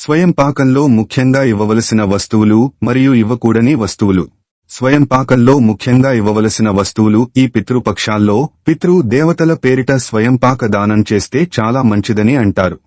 స్వయం పాకంలో ముఖ్యంగా ఇవ్వవలసిన వస్తువులు మరియు ఇవ్వకూడని వస్తువులు. స్వయం పాకంలో ముఖ్యంగా ఇవ్వవలసిన వస్తువులు ఈ పితృపక్షాల్లో పితృ దేవతల పేరిట స్వయం పాక దానం చేస్తే చాలా మంచిదని అంటారు.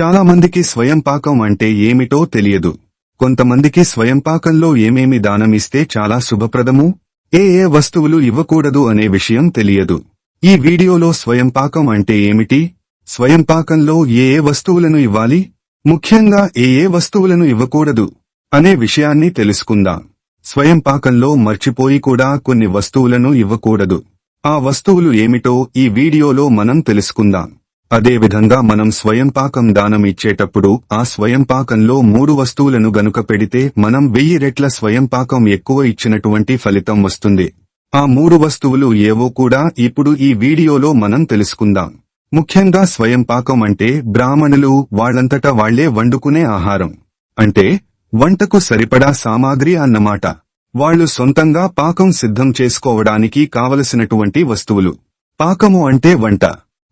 చాలా మందికి స్వయం పాకం అంటే ఏమిటో తెలియదు. కొంతమందికి స్వయం పాకంలో ఏమేమి దానం ఇస్తే చాలా శుభప్రదము? ఏ ఏ వస్తువులు ఇవ్వకూడదు అనే విషయం తెలియదు. ఈ వీడియోలో స్వయం పాకం అంటే ఏమిటి? స్వయం పాకంలో ఏ ఏ వస్తువులను ఇవ్వాలి? ముఖ్యంగా ఏ ఏ వస్తువులను ఇవ్వకూడదు అనే విషయాన్ని తెలుసుకుందాం. స్వయం పాకంలో మర్చిపోయి కూడా కొన్ని వస్తువులను ఇవ్వకూడదు. ఆ వస్తువులు ఏమిటో ఈ వీడియోలో మనం తెలుసుకుందాం. అదేవిధంగా మనం స్వయం పాకం దానం ఇచ్చేటప్పుడు ఆ స్వయం పాకంలో మూడు వస్తువులను గనుక పెడితే మనం వెయ్యి రెట్ల స్వయం పాకం ఎక్కువ ఇచ్చినటువంటి ఫలితం వస్తుంది. ఆ మూడు వస్తువులు ఏవో కూడా ఇప్పుడు ఈ వీడియోలో మనం తెలుసుకుందాం. ముఖ్యంగా స్వయం పాకం అంటే బ్రాహ్మణులు వాళ్ళంతట వాళ్ళే వండుకునే ఆహారం. అంటే వంటకు సరిపడా సామాగ్రి అన్నమాట. వాళ్ళు సొంతంగా పాకం సిద్ధం చేసుకోవడానికి కావలసినటువంటి వస్తువులు. పాకము అంటే వంట.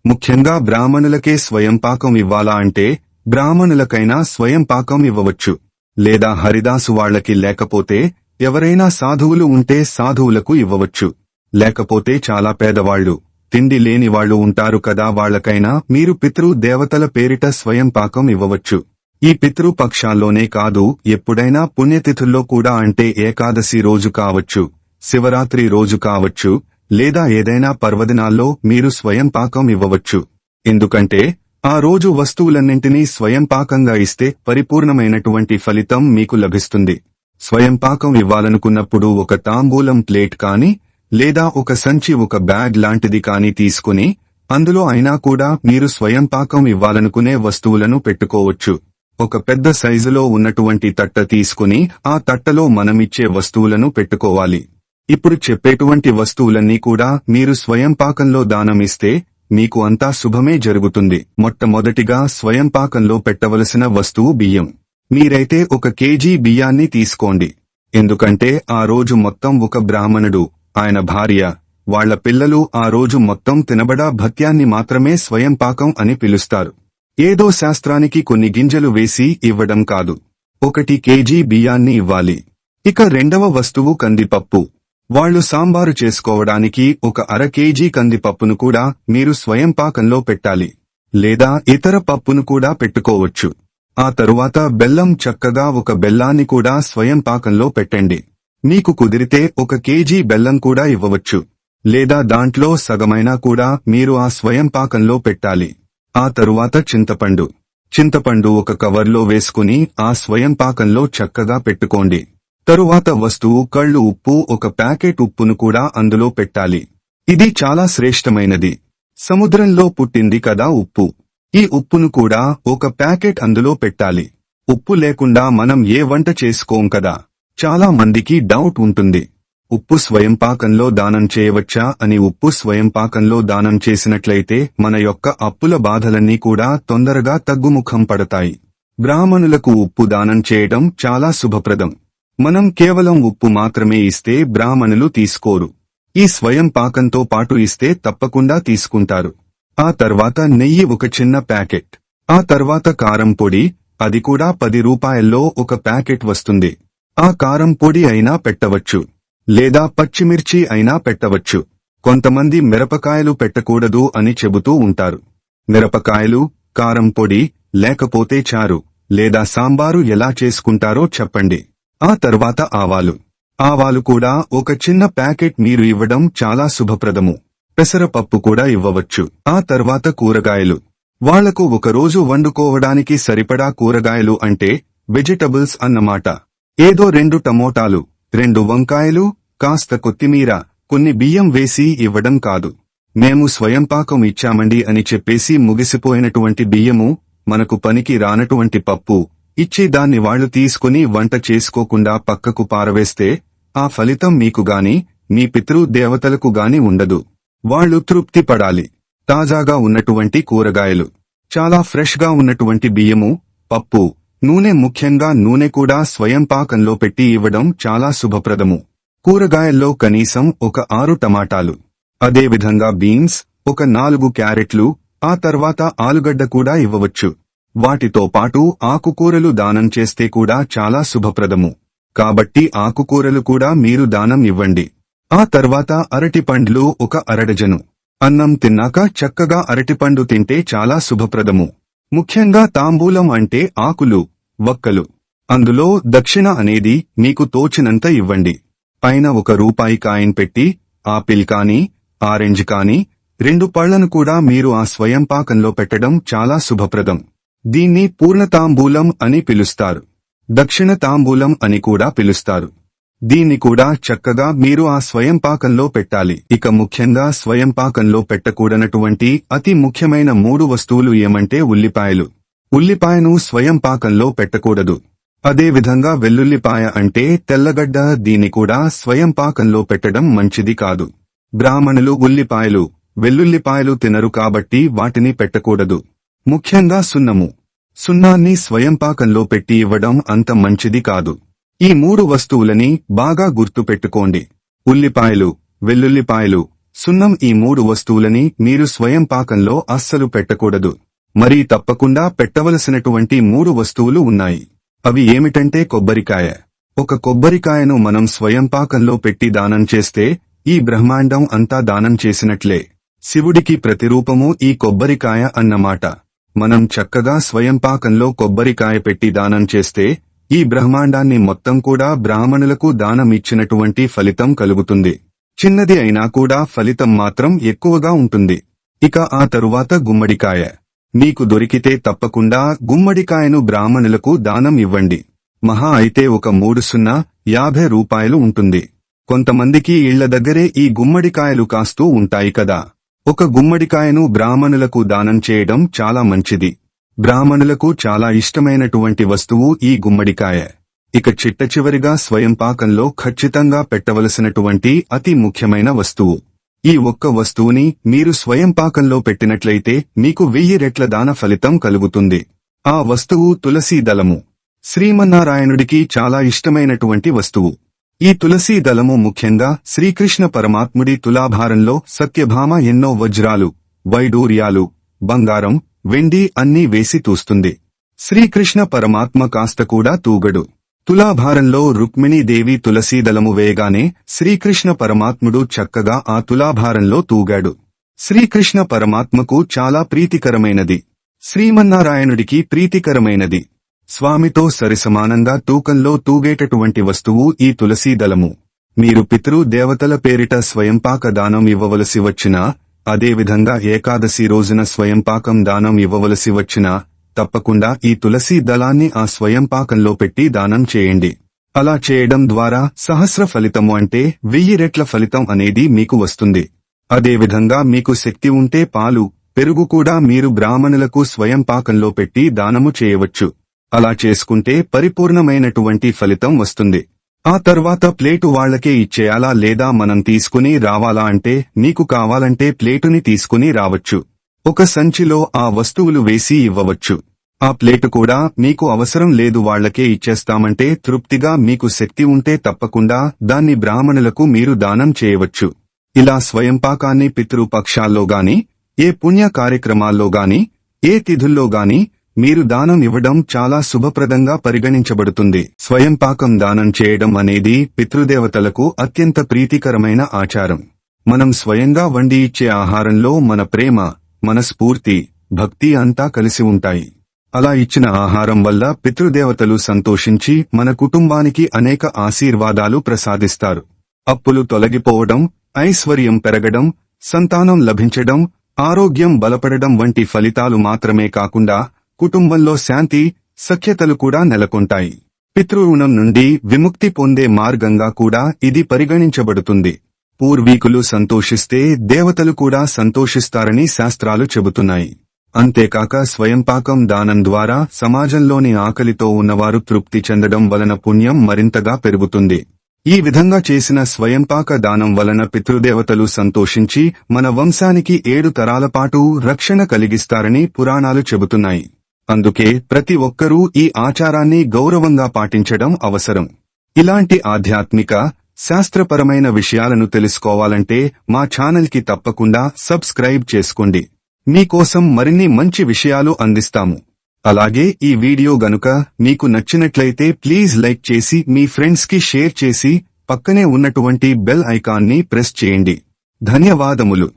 ముఖ్యంగా బ్రాహ్మణులకే స్వయం పాకం ఇవ్వాలా అంటే బ్రాహ్మణులకైనా స్వయం పాకం ఇవ్వవచ్చు. లేదా హరిదాసు వాళ్ళకి లేకపోతే ఎవరైనా సాధువులు ఉంటే సాధువులకు ఇవ్వవచ్చు. లేకపోతే చాలా పేదవాళ్ళు తిండి లేని వాళ్ళు ఉంటారు కదా వాళ్ళకైనా మీరు పితృ దేవతల పేరిట స్వయం పాకం ఇవ్వవచ్చు. ఈ పితృపక్షాల్లోనే కాదు ఎప్పుడైనా పుణ్యతిథుల్లో కూడా అంటే ఏకాదశి రోజు కావచ్చు శివరాత్రి రోజు కావచ్చు లేదా ఏదైనా పర్వదినాల్లో మీరు స్వయం పాకం ఇవ్వవచ్చు. ఎందుకంటే ఆ రోజు వస్తువులన్నింటినీ స్వయం పాకంగా ఇస్తే పరిపూర్ణమైనటువంటి ఫలితం మీకు లభిస్తుంది. స్వయంపాకం ఇవ్వాలనుకున్నప్పుడు ఒక తాంబూలం ప్లేట్ కాని లేదా ఒక సంచి ఒక బ్యాగ్ లాంటిది కాని తీసుకుని అందులో అయినా కూడా మీరు స్వయం పాకం ఇవ్వాలనుకునే వస్తువులను పెట్టుకోవచ్చు. ఒక పెద్ద సైజులో ఉన్నటువంటి తట్ట తీసుకుని ఆ తట్టలో మనమిచ్చే వస్తువులను పెట్టుకోవాలి. ఇప్పుడు చెప్పేటువంటి వస్తువులన్నీ కూడా మీరు స్వయం పాకంలో దానమిస్తే మీకు అంతా శుభమే జరుగుతుంది. మొట్టమొదటిగా స్వయం పాకంలో పెట్టవలసిన వస్తువు బియ్యం. మీరైతే ఒక కేజీ బియ్యాన్ని తీసుకోండి. ఎందుకంటే ఆ రోజు మొత్తం ఒక బ్రాహ్మణుడు ఆయన భార్య వాళ్ళ పిల్లలు ఆ రోజు మొత్తం తినబడా భత్యాన్ని మాత్రమే స్వయం పాకం అని పిలుస్తారు. ఏదో శాస్త్రానికి కొన్ని గింజలు వేసి ఇవ్వడం కాదు. ఒకటి కేజీ బియ్యాన్ని ఇవ్వాలి. ఇక రెండవ వస్తువు కందిపప్పు. వాళ్ళు సాంబారు చేసుకోవడానికి ఒక అర కేజీ కందిపప్పును కూడా మీరు స్వయం పాకంలో పెట్టాలి. లేదా ఇతర పప్పును కూడా పెట్టుకోవచ్చు. ఆ తరువాత బెల్లం చక్కగా ఒక బెల్లాన్ని కూడా స్వయం పాకంలో పెట్టండి. మీకు కుదిరితే ఒక కేజీ బెల్లం కూడా ఇవ్వవచ్చు. లేదా దాంట్లో సగమైనా కూడా మీరు ఆ స్వయం పాకంలో పెట్టాలి. ఆ తరువాత చింతపండు. చింతపండు ఒక కవర్లో వేసుకుని ఆ స్వయం పాకంలో చక్కగా పెట్టుకోండి. తరువాత వస్తువు కళ్ళు ఉప్పు ఒక ప్యాకెట్ ఉప్పును కూడా అందులో పెట్టాలి. ఇది చాలా శ్రేష్టమైనది. సముద్రంలో పుట్టింది కదా ఉప్పు. ఈ ఉప్పును కూడా ఒక ప్యాకెట్ అందులో పెట్టాలి. ఉప్పు లేకుండా మనం ఏ వంట చేసుకోం కదా? చాలా మందికి డౌట్ ఉంటుంది. ఉప్పు స్వయం పాకంలో దానం చేయవచ్చా అని ఉప్పు స్వయం పాకంలో దానం చేసినట్లయితే మన యొక్క అప్పుల బాధలన్నీ కూడా తొందరగా తగ్గుముఖం పడతాయి. బ్రాహ్మణులకు ఉప్పు దానం చేయటం చాలా శుభప్రదం. మనం కేవలం ఉప్పు మాత్రమే ఇస్తే బ్రాహ్మణులు తీసుకోరు. ఈ స్వయం పాకంతో పాటు ఇస్తే తప్పకుండా తీసుకుంటారు. ఆ తర్వాత నెయ్యి ఒక చిన్న ప్యాకెట్. ఆ తర్వాత కారం పొడి అది కూడా పది రూపాయల్లో ఒక ప్యాకెట్ వస్తుంది. ఆ కారం పొడి అయినా పెట్టవచ్చు. లేదా పచ్చిమిర్చి అయినా పెట్టవచ్చు. కొంతమంది మిరపకాయలు పెట్టకూడదు అని చెబుతూ ఉంటారు. మిరపకాయలు కారం పొడి లేకపోతే చారు లేదా సాంబారు ఎలా చేసుకుంటారో చెప్పండి. ఆ తర్వాత ఆవాలు. ఆవాలు కూడా ఒక చిన్న ప్యాకెట్ మీరు ఇవ్వడం చాలా శుభప్రదము. పెసరపప్పు కూడా ఇవ్వవచ్చు. ఆ తర్వాత కూరగాయలు. వాళ్ళకు ఒకరోజు వండుకోవడానికి సరిపడా కూరగాయలు అంటే వెజిటబుల్స్ అన్నమాట. ఏదో రెండు టమోటాలు రెండు వంకాయలు కాస్త కొత్తిమీర కొన్ని బియ్యం వేసి ఇవ్వడం కాదు. మేము స్వయంపాకం ఇచ్చామండి అని చెప్పేసి ముగిసిపోయినటువంటి బియ్యము మనకు పనికి రానటువంటి పప్పు ఇచ్చి దాన్ని వాళ్ళు తీసుకుని వంట చేసుకోకుండా పక్కకు పారవేస్తే ఆ ఫలితం మీకు గాని మీ పితృ దేవతలకు గాని ఉండదు. వాళ్ళు తృప్తి పడాలి తాజాగా ఉన్నటువంటి కూరగాయలు. చాలా ఫ్రెష్గా ఉన్నటువంటి బియ్యము పప్పు నూనె ముఖ్యంగా నూనె కూడా స్వయం పాకంలో పెట్టి ఇవ్వడం చాలా శుభప్రదము. కూరగాయల్లో కనీసం ఒక ఆరు టమాటాలు. అదేవిధంగా బీన్స్ ఒక నాలుగు క్యారెట్లు ఆ తర్వాత ఆలుగడ్డ కూడా ఇవ్వవచ్చు. వాటితో పాటు ఆకుకూరలు దానం చేస్తే కూడా చాలా శుభప్రదము. కాబట్టి ఆకుకూరలు కూడా మీరు దానం ఇవ్వండి. ఆ తర్వాత అరటిపండ్లు ఒక అరడజను. అన్నం తిన్నాక చక్కగా అరటిపండు తింటే చాలా శుభప్రదము. ముఖ్యంగా తాంబూలం అంటే ఆకులు వక్కలు. అందులో దక్షిణ అనేది మీకు తోచినంత ఇవ్వండి. పైన ఒక రూపాయి కాయిన్ పెట్టి ఆపిల్ కానీ ఆరెంజ్ కానీ రెండు పళ్ళను కూడా మీరు ఆ స్వయం పాకంలో పెట్టడం చాలా శుభప్రదం. దీన్ని పూర్ణతాంబూలం అని పిలుస్తారు. దక్షిణ తాంబూలం అని కూడా పిలుస్తారు. దీన్ని కూడా చక్కగా మీరు ఆ స్వయం పాకంలో పెట్టాలి. ఇక ముఖ్యంగా స్వయం పాకంలో పెట్టకూడనటువంటి అతి ముఖ్యమైన మూడు వస్తువులు ఏమంటే ఉల్లిపాయలు. ఉల్లిపాయను స్వయం పాకంలో పెట్టకూడదు. అదే విధంగా వెల్లుల్లిపాయ అంటే తెల్లగడ్డ దీన్ని కూడా స్వయం పాకంలో పెట్టడం మంచిది కాదు. బ్రాహ్మణులు ఉల్లిపాయలు వెల్లుల్లిపాయలు తినరు కాబట్టి వాటిని పెట్టకూడదు. ముఖ్యంగా సున్నము. సున్నాన్ని స్వయం పాకంలో పెట్టి ఇవ్వడం అంత మంచిది కాదు. ఈ మూడు వస్తువులని బాగా గుర్తు పెట్టుకోండి ఉల్లిపాయలు వెల్లుల్లిపాయలు. సున్నం ఈ మూడు వస్తువులని మీరు స్వయం పాకంలో అస్సలు పెట్టకూడదు. మరి తప్పకుండా పెట్టవలసినటువంటి మూడు వస్తువులు ఉన్నాయి. అవి ఏమిటంటే కొబ్బరికాయ. ఒక కొబ్బరికాయను మనం స్వయం పాకంలో పెట్టి దానం చేస్తే ఈ బ్రహ్మాండం అంతా దానం చేసినట్లే. శివుడికి ప్రతిరూపము ఈ కొబ్బరికాయ అన్నమాట. మనం చక్కగా స్వయం పాకంలో కొబ్బరికాయ పెట్టి దానం చేస్తే ఈ బ్రహ్మాండాన్ని మొత్తం కూడా బ్రాహ్మణులకు దానమిచ్చినటువంటి ఫలితం కలుగుతుంది. చిన్నది అయినా కూడా ఫలితం మాత్రం ఎక్కువగా ఉంటుంది. ఇక ఆ తరువాత గుమ్మడికాయ. మీకు దొరికితే తప్పకుండా గుమ్మడికాయను బ్రాహ్మణులకు దానం ఇవ్వండి. మహా అయితే ఒక మూడు సున్నా యాభై రూపాయలు ఉంటుంది. కొంతమందికి ఇళ్ళ దగ్గరే ఈ గుమ్మడికాయలు కాస్తూ ఉంటాయి కదా. ఒక గుమ్మడికాయను బ్రాహ్మణులకు దానం చేయడం చాలా మంచిది. బ్రాహ్మణులకు చాలా ఇష్టమైనటువంటి వస్తువు ఈ గుమ్మడికాయ. ఇక చిట్ట చివరిగా స్వయం పాకంలో ఖచ్చితంగా పెట్టవలసినటువంటి అతి ముఖ్యమైన వస్తువు. ఈ ఒక్క వస్తువుని మీరు స్వయం పాకంలో పెట్టినట్లయితే మీకు వెయ్యి రెట్ల దాన ఫలితం కలుగుతుంది. ఆ వస్తువు తులసీ దళము. శ్రీమన్నారాయణుడికి చాలా ఇష్టమైనటువంటి వస్తువు. ఈ తులసీ దళము ముఖ్యంగా శ్రీకృష్ణ పరమాత్ముడి తులాభారంలో సత్యభామ ఎన్నో వజ్రాలు వైడూర్యాలు బంగారం వెండి అన్నీ వేసి తూస్తుంది. శ్రీకృష్ణ పరమాత్మ కాస్త కూడా తూగడు. తులాభారంలో రుక్మిణీదేవి తులసీదలము వేయగానే శ్రీకృష్ణ పరమాత్ముడు చక్కగా ఆ తులాభారంలో తూగాడు. శ్రీకృష్ణ పరమాత్మకు చాలా ప్రీతికరమైనది. శ్రీమన్నారాయణుడికి ప్రీతికరమైనది. స్వామితో సరిసమానంగా తూకంలో తూగేటటువంటి వస్తువు ఈ తులసీదలము మీరు పితృ దేవతల పేరిట స్వయంపాక దానం ఇవ్వవలసి వచ్చినా అదేవిధంగా ఏకాదశి రోజున స్వయంపాకం దానం ఇవ్వవలసి వచ్చినా తప్పకుండా ఈ తులసీ దళాన్ని ఆ స్వయంపాకంలో పెట్టి దానం చేయండి. అలా చేయడం ద్వారా సహస్ర ఫలితము అంటే వెయ్యి రెట్ల ఫలితం అనేది మీకు వస్తుంది. అదేవిధంగా మీకు శక్తి ఉంటే పాలు పెరుగు కూడా మీరు బ్రాహ్మణులకు స్వయం పాకంలో పెట్టి దానము చేయవచ్చు. అలా చేసుకుంటే పరిపూర్ణమైనటువంటి ఫలితం వస్తుంది. ఆ తర్వాత ప్లేటు వాళ్ళకే ఇచ్చేయాలా లేదా మనం తీసుకుని రావాలా అంటే మీకు కావాలంటే ప్లేటుని తీసుకుని రావచ్చు. ఒక సంచిలో ఆ వస్తువులు వేసి ఇవ్వవచ్చు. ఆ ప్లేటు కూడా మీకు అవసరం లేదు వాళ్ళకే ఇచ్చేస్తామంటే తృప్తిగా మీకు శక్తి ఉంటే తప్పకుండా దాన్ని బ్రాహ్మణులకు మీరు దానం చేయవచ్చు. ఇలా స్వయంపాకాన్ని పితృపక్షాల్లో గాని ఏ పుణ్య కార్యక్రమాల్లో గాని ఏ తిథుల్లో గాని మీరు దానం ఇవ్వడం చాలా శుభప్రదంగా పరిగణించబడుతుంది. స్వయంపాకం దానం చేయడం అనేది పితృదేవతలకు అత్యంత ప్రీతికరమైన ఆచారం. మనం స్వయంగా వండి ఇచ్చే ఆహారంలో మన ప్రేమ మన స్ఫూర్తి భక్తి అంతా కలిసి ఉంటాయి. అలా ఇచ్చిన ఆహారం వల్ల పితృదేవతలు సంతోషించి మన కుటుంబానికి అనేక ఆశీర్వాదాలు ప్రసాదిస్తారు. అప్పులు తొలగిపోవడం ఐశ్వర్యం పెరగడం సంతానం లభించడం ఆరోగ్యం బలపడడం వంటి ఫలితాలు మాత్రమే కాకుండా కుటుంబంలో శాంతి సఖ్యతలు కూడా నెలకొంటాయి. పితృరుణం నుండి విముక్తి పొందే మార్గంగా కూడా ఇది పరిగణించబడుతుంది. పూర్వీకులు సంతోషిస్తే దేవతలు కూడా సంతోషిస్తారని శాస్త్రాలు చెబుతున్నాయి. అంతేకాక స్వయంపాకం దానం ద్వారా సమాజంలోని ఆకలితో ఉన్నవారు తృప్తి చెందడం వలన పుణ్యం మరింతగా పెరుగుతుంది. ఈ విధంగా చేసిన స్వయంపాక దానం వలన పితృదేవతలు సంతోషించి మన వంశానికి ఏడు తరాల పాటు రక్షణ కలిగిస్తారని పురాణాలు చెబుతున్నాయి. అందుకే ప్రతి ఒక్కరూ ఈ ఆచారాన్ని గౌరవంగా పాటించడం అవసరం. ఇలాంటి ఆధ్యాత్మిక శాస్త్రపరమైన విషయాలను తెలుసుకోవాలంటే మా ఛానల్కి తప్పకుండా సబ్స్క్రైబ్ చేసుకోండి. మీకోసం మరిన్ని మంచి విషయాలు అందిస్తాము. అలాగే ఈ వీడియో గనుక మీకు నచ్చినట్లయితే ప్లీజ్ లైక్ చేసి మీ ఫ్రెండ్స్కి షేర్ చేసి పక్కనే ఉన్నటువంటి బెల్ ఐకాన్ని ప్రెస్ చేయండి. ధన్యవాదములు.